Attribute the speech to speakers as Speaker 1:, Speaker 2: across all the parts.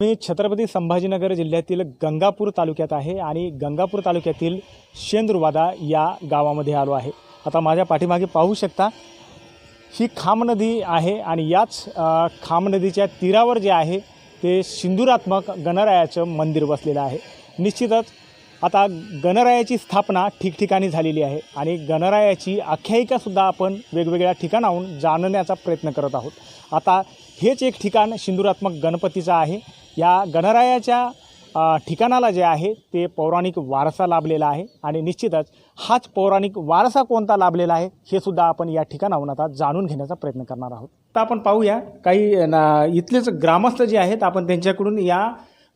Speaker 1: मी छत्रपती संभाजीनगर जिल्ह्यातील गंगापूर तालुक्यात आहे आणि गंगापूर तालुक्यातील शेंद्रवादा या गावामध्ये आलो आहे. आता माझ्या पाठीमागे पाहू शकता ही खाम नदी आहे आणि याच खाम नदीच्या तीरावर जे आहे ते सिंदुरात्मक गणरायाचं मंदिर बसलेलं आहे. निश्चितच आता गणरायाची स्थापना ठिकठिकाणी झालेली आहे आणि गणरायाची आख्यायिकासुद्धा आपण वेगवेगळ्या ठिकाणाहून जाणण्याचा प्रयत्न करत आहोत. आता हेच एक ठिकाण सिंदुरात्मक गणपतीचं आहे. या गणरायाच्या ठिकाणाला जे आहे ते पौराणिक वारसा लाभलेला आहे. आणि निश्चितच हाच पौराणिक वारसा कोणता लाभलेला आहे हे सुद्धा आपण या ठिकाणाहून आता जाणून घेण्याचा प्रयत्न करणार आहोत. तर आपण पाहूया काही ना इथलेच ग्रामस्थ जे आहेत आपण त्यांच्याकडून या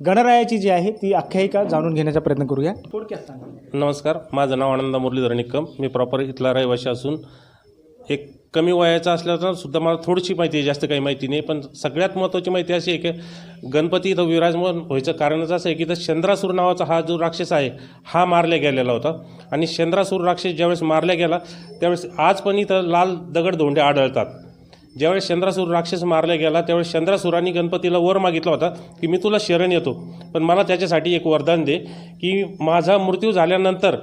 Speaker 1: गणरायाची जी आहे ती आख्यायिका जाणून घेण्याचा प्रयत्न करूया. थोडक्यात सांगा.
Speaker 2: नमस्कार माझं नाव आनंद मुरलीधर निक्कम मी प्रॉपर इथला रहिवासी असून एक कमी वयाचा असल्याचं सुद्धा मला थोडीशी माहिती आहे जास्त काही माहिती नाही पण सगळ्यात महत्त्वाची माहिती अशी आहे की गणपती इथं विराजमान व्हायचं कारणच असं आहे की इथं चंद्रासूर नावाचा हा जो राक्षस आहे हा मारल्या गेलेला होता. आणि चंद्रासूर राक्षस ज्यावेळेस मारल्या गेला त्यावेळेस आज पण इथं लाल दगड धोंडे आढळतात. ज्यावेळेस चंद्रासूर राक्षस मारला गेला त्यावेळेस चंद्रासुराने गणपतीला वर मागितला होता की मी तुला शरण येतो पण मला त्याच्यासाठी एक वरदान दे की माझा मृत्यू झाल्यानंतर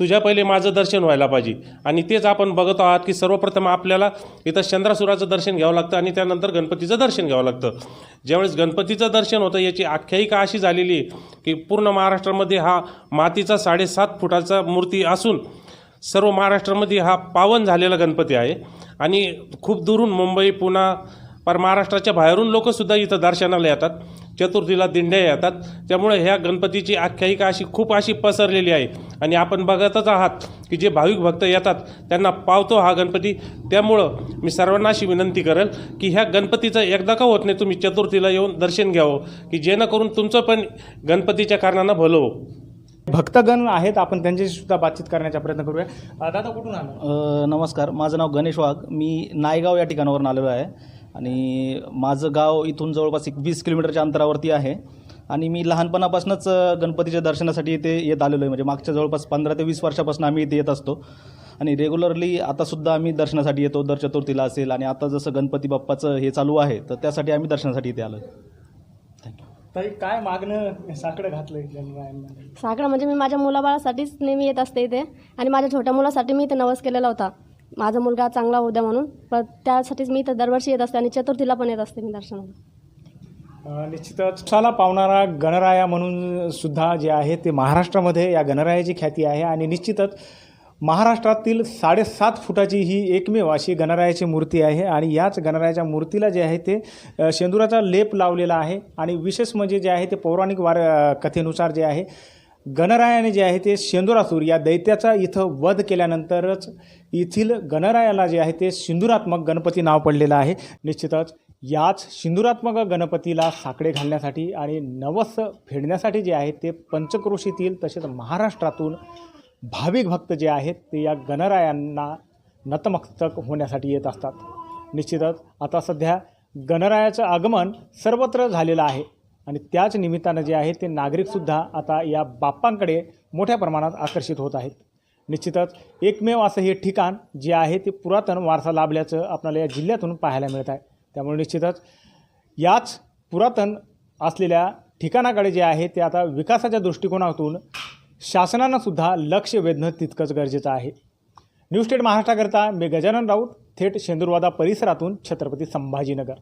Speaker 2: तुझ्या पहिले माझं दर्शन व्हायला पाहिजे. आणि तेच आपण बघत आहात की सर्वप्रथम आपल्याला इथं चंद्रासुराचं दर्शन घ्यावं लागतं आणि त्यानंतर गणपतीचं दर्शन घ्यावं लागतं. ज्यावेळेस गणपतीचं दर्शन होतं याची आख्यायिका अशी झालेली आहे की पूर्ण महाराष्ट्रामध्ये हा मातीचा साडेसात फुटाचा मूर्ती असून सर्व महाराष्ट्रामध्ये हा पावन झालेला गणपती आहे. आणि खूप दुरून मुंबई पुणे पर महाराष्ट्राच्या बाहेरून लोकसुद्धा इथं दर्शनाला येतात. चतुर्थीला दिंड्या येतात. त्यामुळे ह्या गणपतीची आख्यायिका अशी खूप अशी पसरलेली आहे. आणि आपण बघतच आहात की जे भाविक भक्त येतात त्यांना पावतो हा गणपती. त्यामुळं मी सर्वांना अशी विनंती करेल की ह्या गणपतीचं एकदा का होत नाही तुम्ही चतुर्थीला येऊन दर्शन घ्यावं की जेणेकरून तुमचं पण गणपतीच्या कारणानं भलं हो.
Speaker 1: भक्तगण आहेत आपण त्यांच्याशी सुद्धा बातचीत करण्याचा प्रयत्न करूया. दादा कुठून आलो?
Speaker 3: नमस्कार माझं नाव गणेश वाघ. मी नायगाव या ठिकाणावरून आलेलो आहे. आणि माझं गाव इथून जवळपास एक वीस किलोमीटरच्या अंतरावरती आहे. आणि मी लहानपणापासूनच गणपतीच्या दर्शनासाठी इथे येत आलेलो आहे. म्हणजे मागच्या जवळपास पंधरा ते वीस वर्षापासून आम्ही इथे येत असतो. आणि रेग्युलरली आतासुद्धा आम्ही दर्शनासाठी येतो. दर चतुर्थीला असेल आणि आता जसं गणपती बाप्पाचं हे चालू आहे तर त्यासाठी आम्ही दर्शनासाठी इथे आलो थँक्यू
Speaker 1: तरी काय मागणं साकडं गणरायांना
Speaker 4: साकडं म्हणजे मी माझ्या मुलाबाळासाठीच नेहमी येत असते इथे. आणि माझ्या छोट्या मुलासाठी मी इथे नवस केलेला होता. माझा मुलगा चांगला होऊ द्या म्हणून. पण त्यासाठीच मी इथं दरवर्षी येत असते आणि चतुर्थीला पण येत असते मी दर्शनाला.
Speaker 1: निश्चितच साला पावणारा गणराया म्हणून सुद्धा जे आहे ते महाराष्ट्रामध्ये या गणरायाची ख्याती आहे आणि निश्चितच महाराष्ट्रातील साडेसात फुटाची ही एकमेव अशी गणरायाची मूर्ती आहे आणि याच गणरायाच्या मूर्तीला जे आहे ते शेंदुराचा लेप लावलेला आहे आणि विशेष म्हणजे जे आहे ते पौराणिक वार कथेनुसार जे आहे गणरायाने जे आहे ते शेंदुरासूर या दैत्याचा इथं वध केल्यानंतरच येथील गणरायाला जे आहे ते सिंदुरात्मक गणपती नाव पडलेलं आहे. निश्चितच याच सिंदुरात्मक गणपतीला साकडे घालण्यासाठी आणि नवस फेडण्यासाठी जे आहे ते पंचक्रोशीतील तसेच महाराष्ट्रातून भाविक भक्त जे आहेत ते या गणरायांना नतमस्तक होण्यासाठी येत असतात. निश्चितच आता सध्या गणरायाचं आगमन सर्वत्र झालेलं आहे आणि त्याच निमित्तानं जे आहे ते नागरिकसुद्धा आता या बाप्पांकडे मोठ्या प्रमाणात आकर्षित होत आहेत. निश्चितच एकमेव असं हे ठिकाण जे आहे ते पुरातन वारसा लाभल्याचं आपल्याला या जिल्ह्यातून पाहायला मिळत आहे. त्यामुळे निश्चितच याच पुरातन असलेल्या ठिकाणाकडे जे आहे ते आता विकासाच्या दृष्टिकोनातून शासनानं सुद्धा लक्ष वेधणं तितकंच गरजेचं आहे. न्यूज स्टेट महाराष्ट्राकरता मी गजानन राऊत थेट शेंदुरवादा परिसरातून छत्रपती संभाजीनगर.